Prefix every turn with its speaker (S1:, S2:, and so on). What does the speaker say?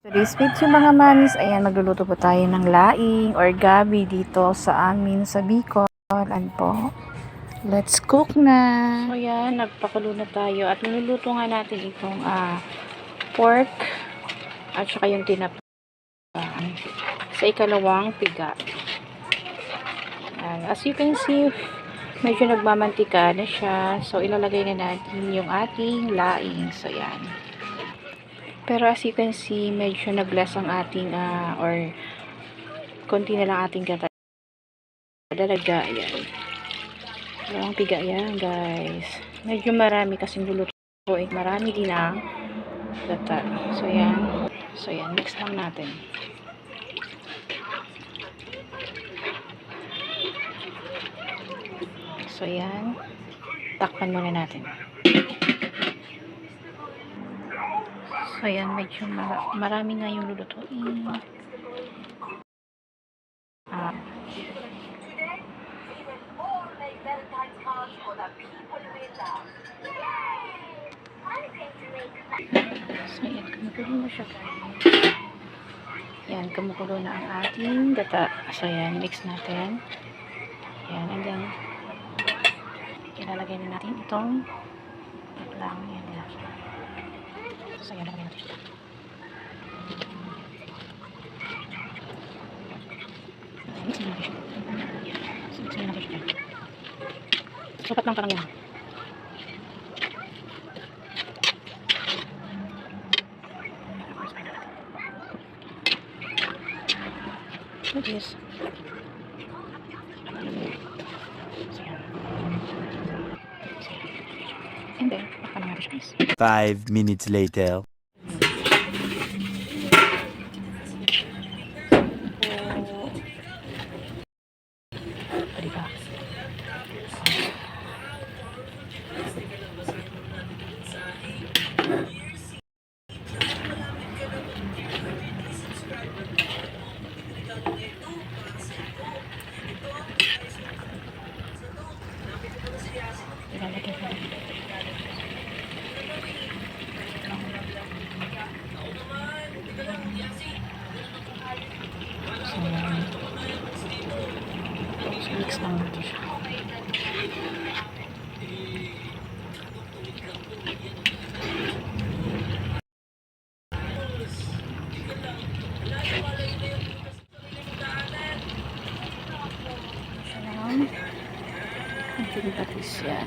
S1: Today's video mga manis, ayan magluluto po tayo ng laing or gabi dito sa amin sa Bicol. Ano po? Let's cook na! So yan, nagpakulo na tayo at niluluto nga natin itong ah, pork at saka yung tinapa sa ikalawang piga. Ayan. As you can see, medyo nagmamantika na siya. So ilalagay na natin yung ating laing. So yan. Pero as you can see, medyo nag-less ang ating, ah, or konti na lang ating gata. Dalaga, yan. Dalawang piga yan, guys. Medyo marami kasing lulutuin. Marami din ang gata. So, yan. So, yan. Mix lang natin. So, yan. Takpan muna natin. So, ayan, medyo mara- marami nga yung lulutuin. Ah. So, ayan, kumukulo na siya. Ayan, kumukulo na ang ating gata. So, ayan, mix natin. Ayan, and then, ilalagay na natin itong lang. Ayan, ayan. So, ayan, lagay natin siya. Mix na natin siya. So, mix na natin siya. Sukat lang parang yan. Look this. So, yan. So, yan. And then, baka na natin siya guys.
S2: Five minutes later.
S1: O, diba? Ilalagay ko na. So, yan. Mix lang natin siya. Lang. Ang patis yan.